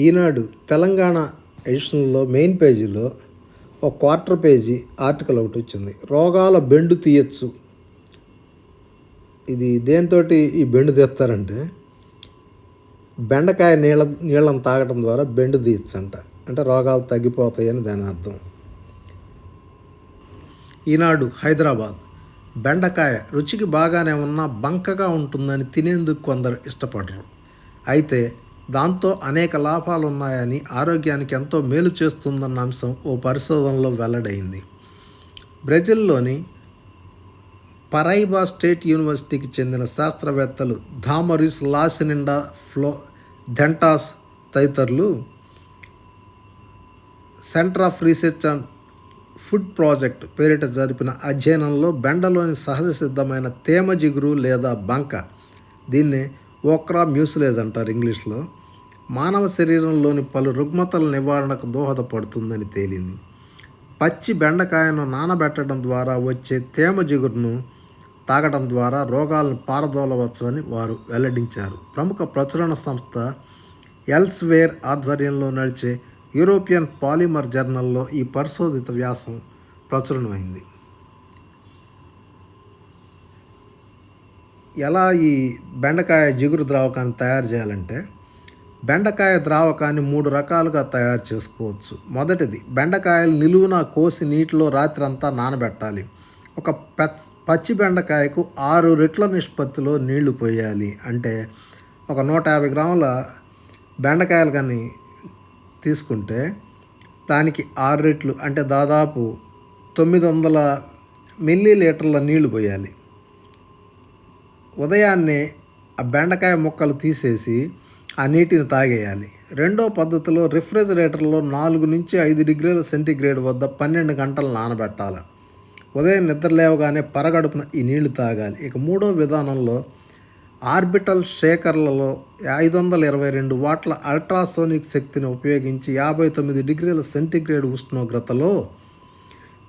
ఈనాడు Telangana ఎడిషన్లో main పేజీలో ఒక quarter page article ఒకటి వచ్చింది. రోగాల బెండు తీయచ్చు. ఇది దేంతో ఈ బెండు తీస్తారంటే బెండకాయ నీళ్ళ నీళ్ళని తాగటం ద్వారా బెండు తీయచ్చంట. అంటే రోగాలు తగ్గిపోతాయని దాని అర్థం. ఈనాడు హైదరాబాద్ బెండకాయ రుచికి బాగానే ఉన్నా బంకగా ఉంటుందని తినేందుకు కొందరు ఇష్టపడరు. అయితే దాంతో అనేక లాభాలు ఉన్నాయని ఆరోగ్యానికి ఎంతో మేలు చేస్తుందన్న అంశం ఓ పరిశోధనలో వెల్లడైంది. బ్రెజిల్లోని పరైబా స్టేట్ యూనివర్సిటీకి చెందిన శాస్త్రవేత్తలు ధామరిస్ లాసినిండా ఫ్లో ధెంటాస్ తదితరులు centre of research and food project పేరిట జరిపిన అధ్యయనంలో బెండలోని సహజ సిద్ధమైన తేమ జిగురు లేదా బంక దీన్ని ఓక్రా మ్యూసిలేజ్ అంటారు ఇంగ్లీష్లో. మానవ శరీరంలోని పలు రుగ్మతల నివారణకు దోహదపడుతుందని తేలింది. పచ్చి బెండకాయను నానబెట్టడం ద్వారా వచ్చే తేమ జిగురును తాగడం ద్వారా రోగాలను పారదోలవచ్చని వారు వెల్లడించారు. ప్రముఖ ప్రచురణ సంస్థ ఎల్స్వేర్ ఆధ్వర్యంలో నడిచే యూరోపియన్ పాలిమర్ జర్నల్లో ఈ పరిశోధిత వ్యాసం ప్రచురణమైంది. ఎలా ఈ బెండకాయ జిగురు ద్రావకాన్ని తయారు చేయాలంటే బెండకాయ ద్రావకాన్ని మూడు రకాలుగా తయారు చేసుకోవచ్చు. మొదటిది బెండకాయలు నిలువున కోసి నీటిలో రాత్రి అంతా నానబెట్టాలి. ఒక పచ్చి బెండకాయకు ఆరు రెట్ల నిష్పత్తిలో నీళ్ళు పోయాలి. అంటే ఒక నూట యాభై గ్రాముల బెండకాయలు కానీ తీసుకుంటే దానికి ఆరు రెట్లు అంటే దాదాపు తొమ్మిది వందల మిల్లీ లీటర్ల నీళ్ళు పోయాలి. ఉదయాన్నే ఆ బెండకాయ ముక్కలు తీసేసి ఆ నీటిని తాగేయాలి. రెండో పద్ధతిలో రిఫ్రిజిరేటర్లో నాలుగు నుంచి ఐదు డిగ్రీల సెంటీగ్రేడ్ వద్ద పన్నెండు గంటలు నానబెట్టాలి. ఉదయం నిద్ర లేవగానే పరగడుపున ఈ నీళ్ళు తాగాలి. ఇక మూడో విధానంలో ఆర్బిటల్ షేకర్లలో ఐదు వందల ఇరవై రెండు వాట్ల అల్ట్రాసోనిక్ శక్తిని ఉపయోగించి యాభై తొమ్మిది డిగ్రీల సెంటీగ్రేడ్ ఉష్ణోగ్రతలో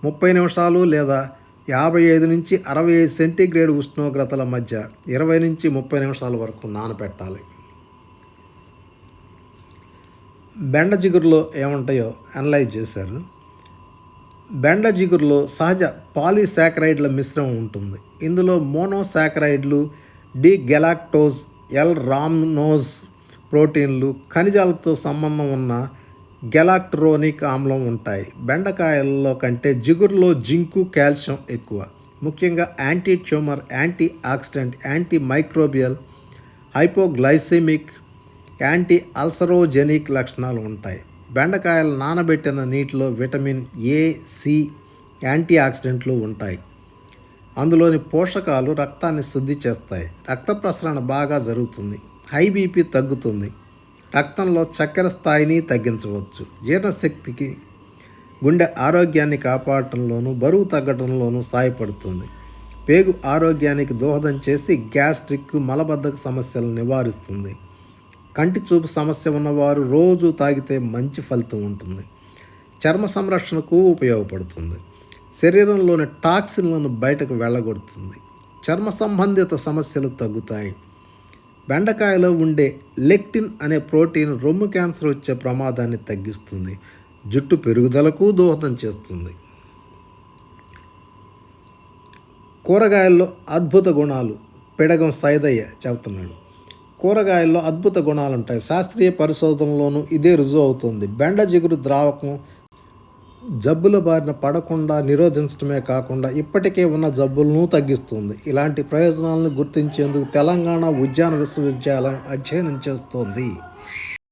ముప్పై నిమిషాలు లేదా యాభై ఐదు నుంచి అరవై ఐదు సెంటీగ్రేడ్ ఉష్ణోగ్రతల మధ్య ఇరవై నుంచి ముప్పై నిమిషాల వరకు నానబెట్టాలి బెండ జిగురులో ఏముంటాయో అనలైజ్ చేశారు. బెండ జిగురులో సహజ పాలీసాకరైడ్ల మిశ్రమం ఉంటుంది. ఇందులో మోనోసాకరైడ్లు డి గెలాక్టోజ్ ఎల్ రామ్నోజ్ ప్రోటీన్లు ఖనిజాలతో సంబంధం ఉన్న గెలాక్ట్రోనిక్ ఆమ్లం ఉంటాయి. బెండకాయల్లో కంటే జిగురులో జింకు కాల్షియం ఎక్కువ. ముఖ్యంగా anti tumour anti oxidant anti microbial hypoglycaemic anti ulcerogenic లక్షణాలు ఉంటాయి. బెండకాయలు నానబెట్టిన నీటిలో విటమిన్ ఏ సి యాంటీ ఆక్సిడెంట్లు ఉంటాయి. అందులోని పోషకాలు రక్తాన్ని శుద్ధి చేస్తాయి. రక్త ప్రసరణ బాగా జరుగుతుంది. హై బీపీ తగ్గుతుంది. రక్తంలో చక్కెర స్థాయిని తగ్గించవచ్చు. జీర్ణశక్తికి గుండె ఆరోగ్యాన్ని కాపాడటంలోనూ బరువు తగ్గడంలోనూ సాయపడుతుంది. పేగు ఆరోగ్యానికి దోహదం చేసి గ్యాస్ట్రిక్ మలబద్ధక సమస్యలను నివారిస్తుంది. కంటి చూపు సమస్య ఉన్నవారు రోజు తాగితే మంచి ఫలితం ఉంటుంది. చర్మ సంరక్షణకు ఉపయోగపడుతుంది. శరీరంలోని టాక్సిన్లను బయటకు వెళ్ళగొడుతుంది. చర్మ సంబంధిత సమస్యలు తగ్గుతాయి. బెండకాయలో ఉండే లెక్టిన్ అనే ప్రోటీన్ రొమ్ము క్యాన్సర్ వచ్చే ప్రమాదాన్ని తగ్గిస్తుంది. జుట్టు పెరుగుదలకు దోహదం చేస్తుంది. కూరగాయల్లో అద్భుత గుణాలు పెడగం సైదయ్య చెబుతున్నాడు. కూరగాయల్లో అద్భుత గుణాలు ఉంటాయి శాస్త్రీయ పరిశోధనలోనూ ఇదే రుజువు అవుతుంది. బెండ జిగురు ద్రావకం జబ్బుల బారిన పడకుండా నిరోధించడమే కాకుండా ఇప్పటికే ఉన్న జబ్బులను తగ్గిస్తుంది. ఇలాంటి ప్రయోజనాలను గుర్తించేందుకు తెలంగాణ ఉద్యాన విశ్వవిద్యాలయం అధ్యయనం చేస్తోంది.